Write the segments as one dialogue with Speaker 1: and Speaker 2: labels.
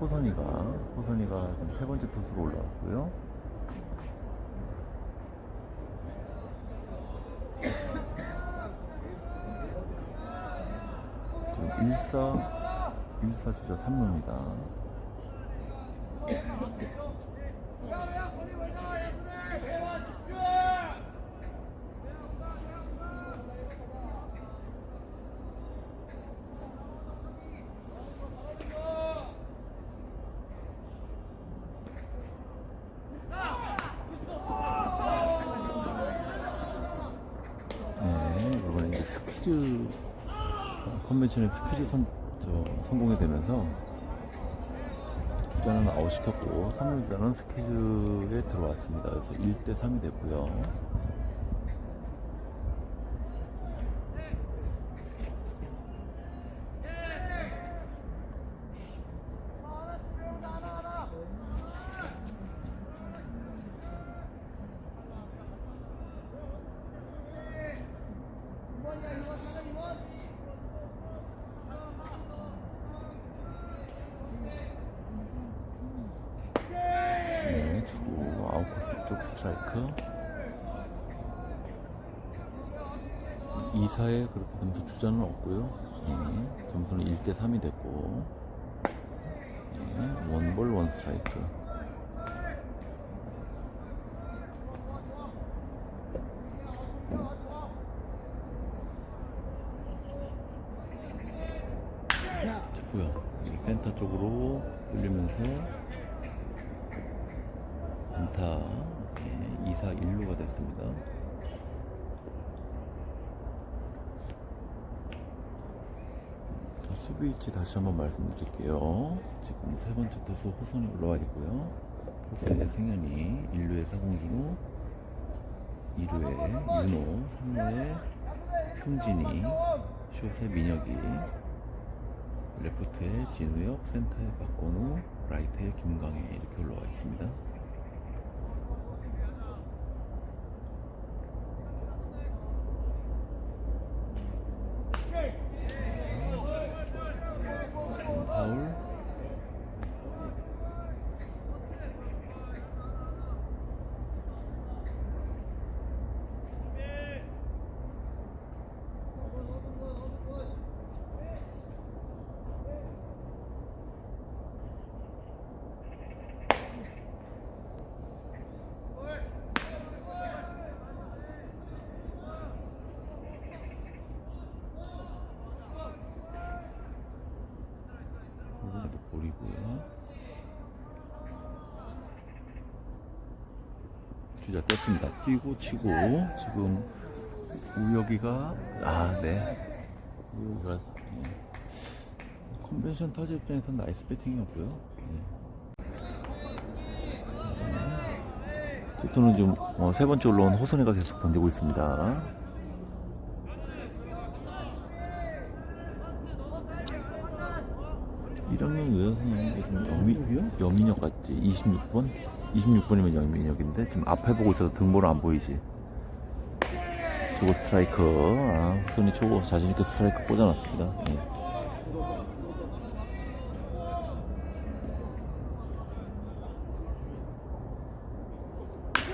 Speaker 1: 호선이가 호선이가 세 번째 투수로 올라왔고요. 지금 1사 1사 주자 3루입니다. 네, 이번에 이제 스퀴즈 어, 컨벤션의 스퀴즈 선, 저, 성공이 되면서 주자는 아웃시켰고 3루 주자는 스퀴즈에 들어왔습니다. 그래서 1대 3이 됐고요. 네, 주고 아웃코 스트라이크. 2사에 그렇게 되면서 주자는 없고요. 예, 점수는 1대 3이 됐고, 예, 원볼 원 스트라이크. 좋고요. 이 센터 쪽으로 끌리면서 안타 예, 2사 1루가 됐습니다. 자, 수비 위치 다시 한번 말씀드릴게요. 지금 세 번째 투수 호선이 올라와 있고요. 호수의 승현이 1루에 사공준호, 2루에 윤호, 3루에 흥진이, 숏에 민혁이, 레프트에 진우혁, 센터에 박건우, 라이트에 김광혜 이렇게 올라와 있습니다. 지금 파울. 이번에도 볼이고요. 주자 떴습니다. 뛰고 치고 지금 우혁이가 아 네. 우혁이가 예. 컨벤션 타자 입장에서는 나이스 배팅이었고요. 예. 투수는 지금 어, 세 번째 올라온 호선이가 계속 던지고 있습니다. 좀 여민혁이요? 여민혁 같지? 26번? 26번이면 여민혁인데 지금 앞에 보고 있어서 등번호 안 보이지? 초고 스트라이크 아, 손이 초고 자신있게 스트라이크 꽂아놨습니다 예.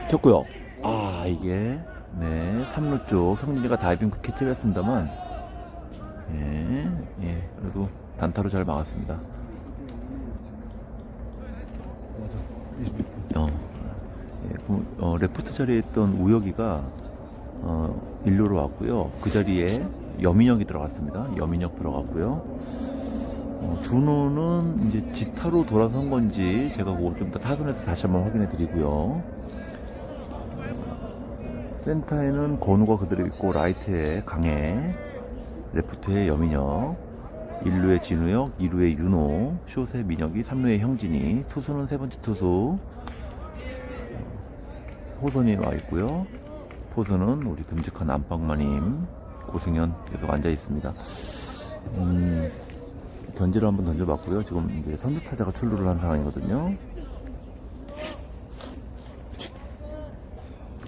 Speaker 1: 쳤고요 아 이게 네 3루 쪽 형진이가 다이빙 캐치를 했습니다만 예, 예, 그래도 단타로 잘 막았습니다. 그, 어, 레프트 자리에 있던 우혁이가 어, 일루로 왔고요. 그 자리에 여민혁이 들어갔습니다. 여민혁 들어갔고요. 어, 준호는 이제 지타로 돌아선 건지 제가 그거 좀더 타선에서 다시 한번 확인해 드리고요. 센터에는 건우가 그대로 있고 라이트에 강해 레프트에 여민혁 1루에 진우혁 2루에 윤호 숏에 민혁이 3루에 형진이 투수는 세 번째 투수 호선이 와 있고요 포수는 우리 듬직한 안방마님 고승현 계속 앉아 있습니다 음, 견제를 한번 던져봤고요 지금 이제 선두 타자가 출루를 한 상황이거든요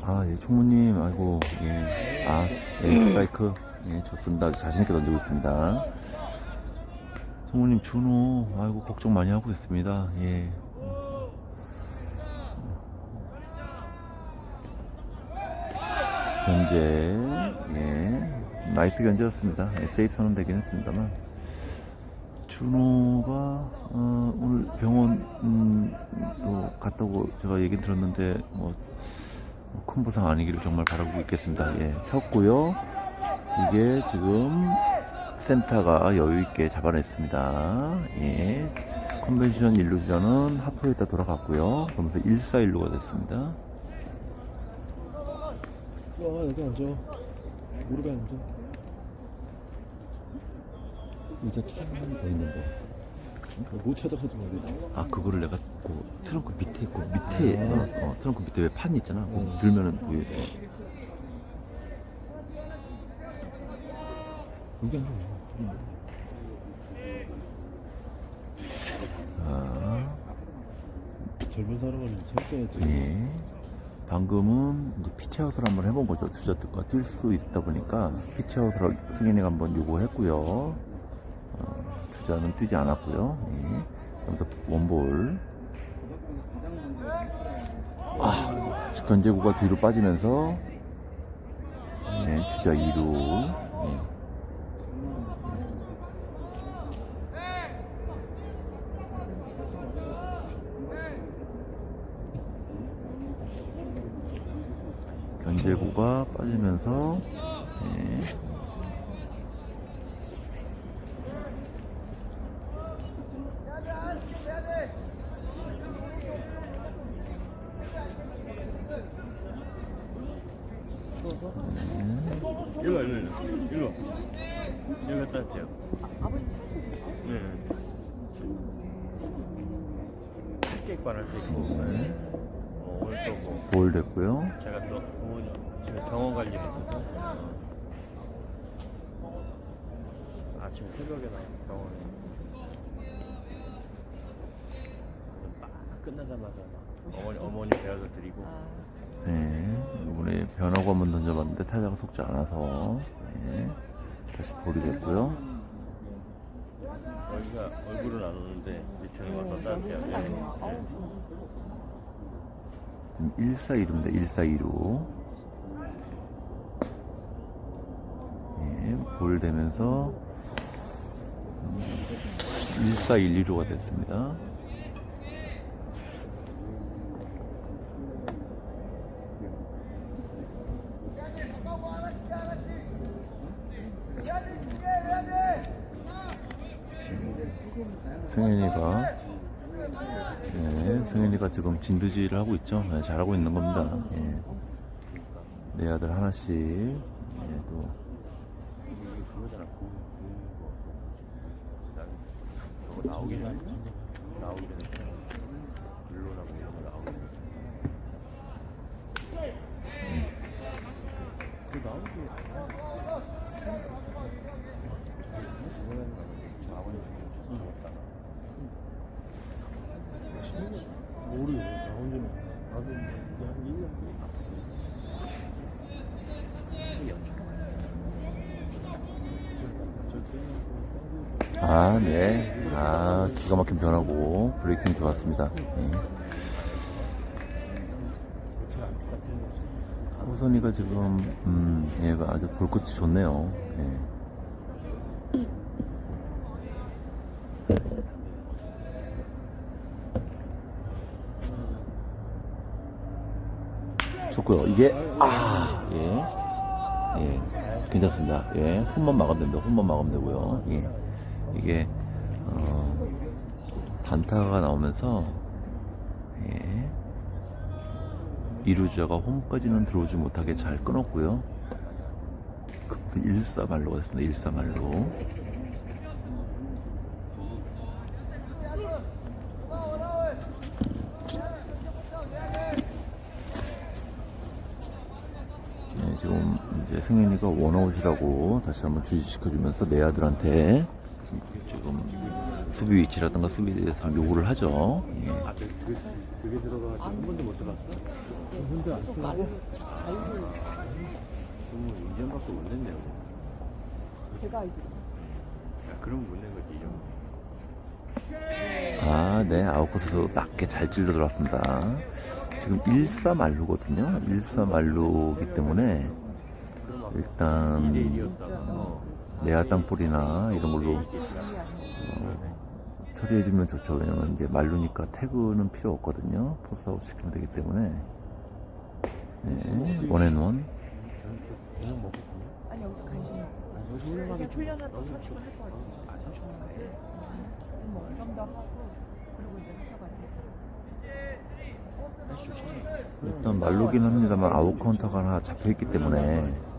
Speaker 1: 아, 예, 총무님, 아이고, 예. 아, 예, 스트라이크. 예, 좋습니다. 자신있게 던지고 있습니다. 성우님 준호 아이고 걱정 많이 하고 있습니다. 예. 견제 예 나이스 견제였습니다. 예, 세이프 선언되긴 했습니다만 준호가 어, 오늘 병원 음, 또 갔다고 제가 얘기 들었는데 뭐 큰 부상 아니기를 정말 바라고 있겠습니다. 예, 쳤고요. 이게 지금 센터가 여유 있게 잡아냈습니다. 예. 컨벤션 일루전은 하프에다 돌아갔고요. 그러면서 1-4-1루가 됐습니다.
Speaker 2: 와 여기 앉아 무릎에 앉아 의자 차만 더 있는데 못 찾아가지고
Speaker 1: 아, 그거를 내가 그 트렁크 밑에 그 밑에
Speaker 2: 아.
Speaker 1: 어, 어, 트렁크 밑에 왜 판 있잖아. 그거
Speaker 2: 음.
Speaker 1: 들면은 보여. 어.
Speaker 2: 여기 앉아
Speaker 1: 자,
Speaker 2: 젊은 사람은 서 있어야지
Speaker 1: 예. 방금은 이제 피치아웃을 한번 해본 거죠. 주자들과 뛸 수 있다 보니까 피치아웃을 승인이가 한번 요구했고요. 어, 주자는 뛰지 않았고요. 예. 그러면서 원볼. 아, 견제구가 뒤로 빠지면서 예, 주자 2루. 예. 견제구가 빠지면서 예.
Speaker 3: 일로 와, 일로 와, 일로 와. 여기가 따뜻해요.
Speaker 4: 아버지 차
Speaker 3: 네. 흑객관 할때 있고,
Speaker 1: 네. 보일 됐고요.
Speaker 3: 제가 또 어머니 병원 갈 일이 있어서 아침 새벽에 나 병원에 끝나자마자 어머니 어머니 배워서 드리고
Speaker 1: 네, 이번에 변화구 한번 던져봤는데 타자가 속지 않아서 네, 다시 볼이 됐고요.
Speaker 3: 얼굴은 안 오는데 밑에 와서 따뜻해요.
Speaker 1: 1416입니다. 1416. 예, 볼 되면서 1412로가 됐습니다. 승윤이가 지금 진드지를 하고 있죠. 예, 잘하고 있는 겁니다. 예. 내 아들 하나씩 예, 또
Speaker 3: 나오기 전에 나오기 전에 글로나 뭐 이런 거 나오기 전에. 그 나오기
Speaker 2: 모르 나오면 나도 한 1년
Speaker 1: 아, 네. 아, 기가 막힌 변화고 브레이킹 좋았습니다. 예. 호선이가 지금 음, 얘가 아주 볼끝이 좋네요. 예. 좋고요. 이게 아, 예. 예. 괜찮습니다. 예. 홈만 막으면 됩니다. 홈만 막으면 되고요. 예. 이게 어, 단타가 나오면서 예. 이루자가 홈까지는 들어오지 못하게 잘 끊었고요. 그 일사말로가 됐습니다. 일사말로. 네, 지금 이제 승현이가 원아웃이라고 다시 한번 주지시켜주면서 내 아들한테 지금 수비 위치라든가 수비에 대해서 요구를 하죠. 예.
Speaker 3: 아, 그, 그, 그게 들어가가지고 한 번도 못 들어갔어?
Speaker 2: 혼자 안
Speaker 4: 계속
Speaker 2: 써.
Speaker 4: 말로 자유를
Speaker 3: 그러면 이전밖에 못 냈네요.
Speaker 4: 제가 알기로
Speaker 3: 야, 그러면 못낸 거지, 이전.
Speaker 1: 아, 네. 아웃코스로 낮게 잘 찔러 들어왔습니다. 지금 1사 말루거든요. 1사 말루기 때문에 일단
Speaker 3: 어.
Speaker 1: 내야 땅볼이나 이런 걸로 어, 처리해주면 좋죠. 왜냐면 이제 말루니까 태그는 필요 없거든요. 포스아웃 시키면 되기 때문에. 네. 원앤원.
Speaker 3: 먹고
Speaker 4: 아니 여기서 간식 먹고. 제가
Speaker 3: 훌륭하게
Speaker 4: 훈련은 또 30분 할 거예요.
Speaker 3: 아 30분
Speaker 4: 뭐좀더 하고 그리고 이제 학교 가서
Speaker 3: 좋잖아
Speaker 1: 일단 말루긴 합니다만 아웃 카운터가 하나 잡혀있기 때문에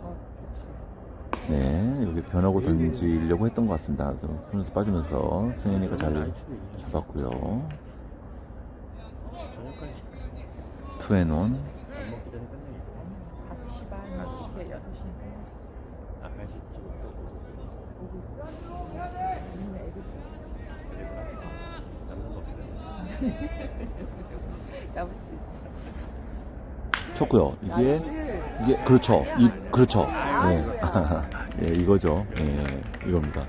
Speaker 1: 네 여기 변하고 던지려고 했던 것 같습니다. 좀 손에서 빠지면서 승현이가 잘 잡았고요.
Speaker 3: 저녁까지
Speaker 1: 투앤원
Speaker 3: 밥 먹기 전에 끝내기
Speaker 4: 5시 반, 이렇게 6시에 끝나시죠.
Speaker 3: 아 간식 좀
Speaker 4: 오고 있어? 아니면 애들
Speaker 3: 남는 거 없어요?
Speaker 4: 나올 수도 있어.
Speaker 1: 쳤고요. 이게. 이게 그렇죠. 이 그렇죠. 예,
Speaker 4: 아이고야.
Speaker 1: 예 이거죠. 예 이겁니다.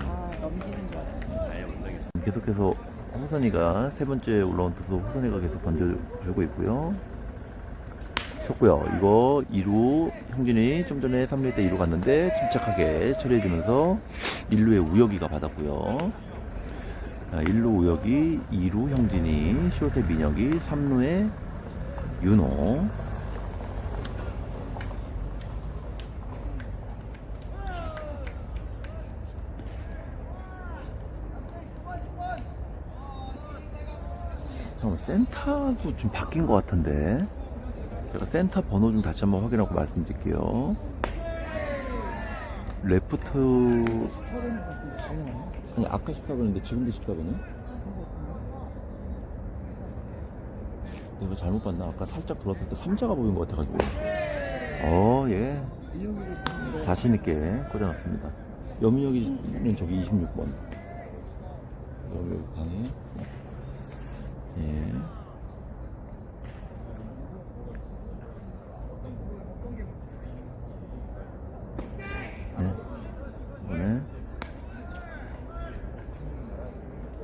Speaker 4: 아 넘기는 줄
Speaker 1: 계속해서 호선이가 세 번째 올라온 투수 호선이가 계속 던져주고 있고요. 쳤고요. 이거 2루 형진이 좀 전에 3루 때 2루 갔는데 침착하게 처리해주면서 1루에 우혁이가 받았고요. 자, 1루 우혁이 2루 형진이 숏의 민혁이 3루에 윤호 센터도 좀 바뀐 것 같은데. 제가 센터 번호 좀 다시 한번 확인하고 말씀드릴게요. 레프트 아니 아까 14번인데 지금도 14번이야? 내가 잘못 봤나? 아까 살짝 들어왔을 때 3자가 보인 것 같아가지고. 어예. 자신있게 꽂아놨습니다. 여민혁이는 저기 26번. 여민혁 강의 예. 네. 이번에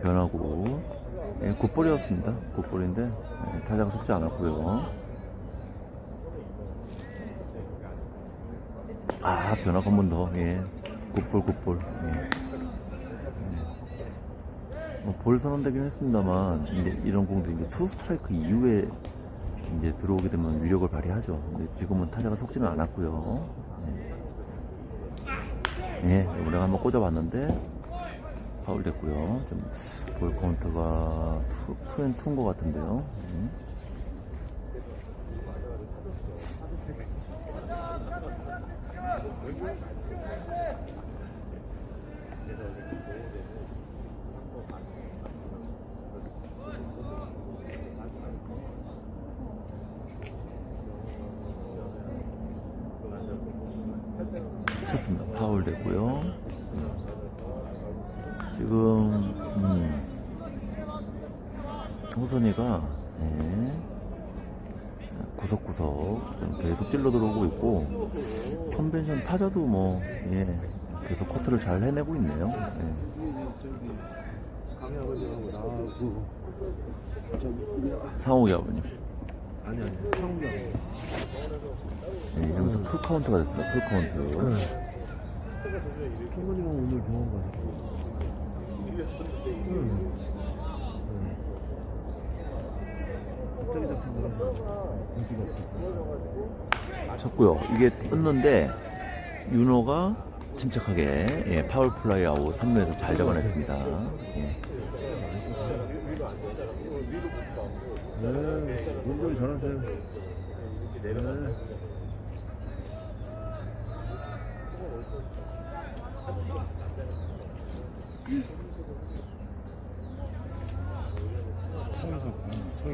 Speaker 1: 변하고 예, 굿볼이었습니다. 굿볼인데 예, 타자가 속지 않았고요. 아 변화가 한번 더. 예. 굿볼 굿볼. 예. 뭐, 볼 선언되긴 했습니다만 이제 이런 공들이 이제 투 스트라이크 이후에 이제 들어오게 되면 위력을 발휘하죠. 근데 지금은 타자가 속지는 않았고요. 예, 예 이번에 한번 꽂아봤는데 파울 됐고요. 좀 볼 카운트가 투, 투앤 투인 것 같은데요. 예. 쳤습니다. 파울 됐고요. 지금 음, 호선이가 예, 구석구석 좀 계속 찔러 들어오고 있고 컨벤션 타자도 뭐 예, 계속 커트를 잘 해내고 있네요. 예. 상욱이 아버님.
Speaker 2: 아니 아니 상욱이하고
Speaker 1: 예, 이러면서 풀 카운트가 됐습니다. 풀 카운트.
Speaker 2: 성건이가 오늘 병원 가서 응. 갑자기 잡힌 공기가 없어서
Speaker 1: 쳤고요. 이게 떴는데 윤호가 침착하게 예, 파울 플라이 아웃 3루에서 잘 잡아냈습니다. 예.
Speaker 2: 네 몸조리 잘하세요 네성이가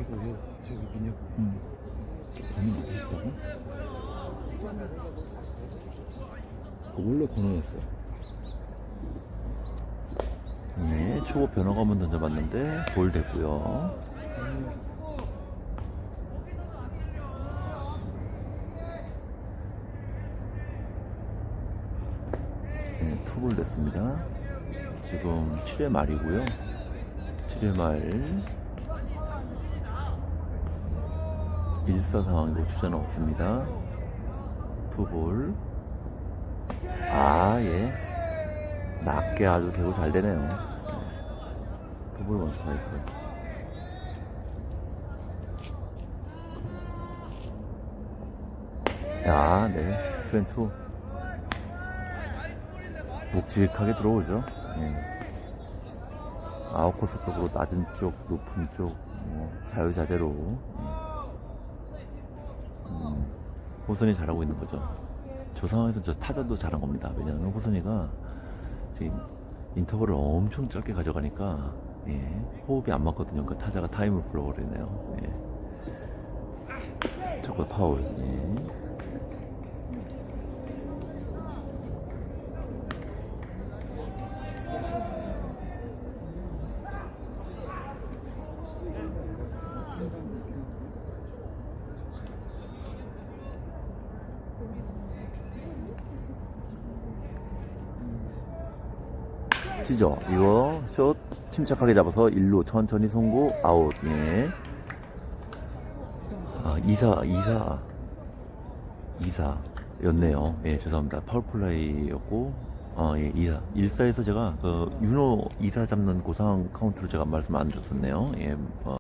Speaker 2: 성이가 왜 저기 민혁
Speaker 1: 음. 범인 어디 있다고? 원래 권호였어. 네, 초보 변화가 한번 던져봤는데 볼 됐고요. 네, 투볼 됐습니다. 지금 7회 말이고요. 7회 말 1사 상황이고 주자는 없습니다. 투볼. 아, 예. 낮게 아주 제고 잘 되네요. 네. 투볼 원 스트라이크. 야, 네. 트렌투. 묵직하게 들어오죠. 예. 아웃코스 쪽으로 낮은 쪽, 높은 쪽, 뭐 자유자재로. 예. 음, 호선이 잘하고 있는 거죠. 저 상황에서 저 타자도 잘한 겁니다. 왜냐하면 호선이가 지금 인터벌을 엄청 짧게 가져가니까 예, 호흡이 안 맞거든요. 그러니까 타자가 타임을 불러버리네요. 예. 저거 파울. 예. 치죠. 이거 숏 침착하게 잡아서 일루 천천히 송구 아웃. 예. 아, 2사 2사 2사였네요. 예, 죄송합니다. 파울플라이였고 아, 예, 2사. 1사에서 제가 그 윤호 2사 잡는 고상 카운트로 제가 말씀 안 드렸었네요. 예. 어.